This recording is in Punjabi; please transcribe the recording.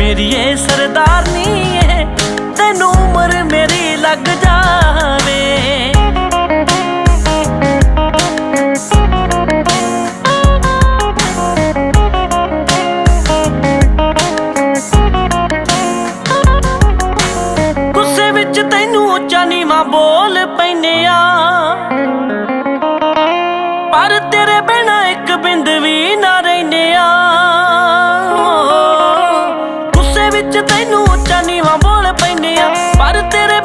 ਮੇਰੀ ਏ ਸਰਦਾਰਨੀ ਏ। ਤੈਨੂੰ ਉਮਰ ਮੇਰੀ ਲੱਗ ਜਾਵੇ। ਗੁੱਸੇ ਵਿੱਚ ਤੈਨੂੰ ਉੱਚਾ ਨੀਵਾਂ ਬੋਲ ਪੈਨੇ ਆ। ਪਰ ਤੇਰੇ ਬਿਨਾ ਇੱਕ ਬਿੰਦ ਵੀ ਵਿੱਚ ਤੈਨੂੰ ਉੱਚਾ ਨੀਵਾਂ ਬੋਲ ਪੈਨੇ ਆ ਪਰ ਤੇਰੇ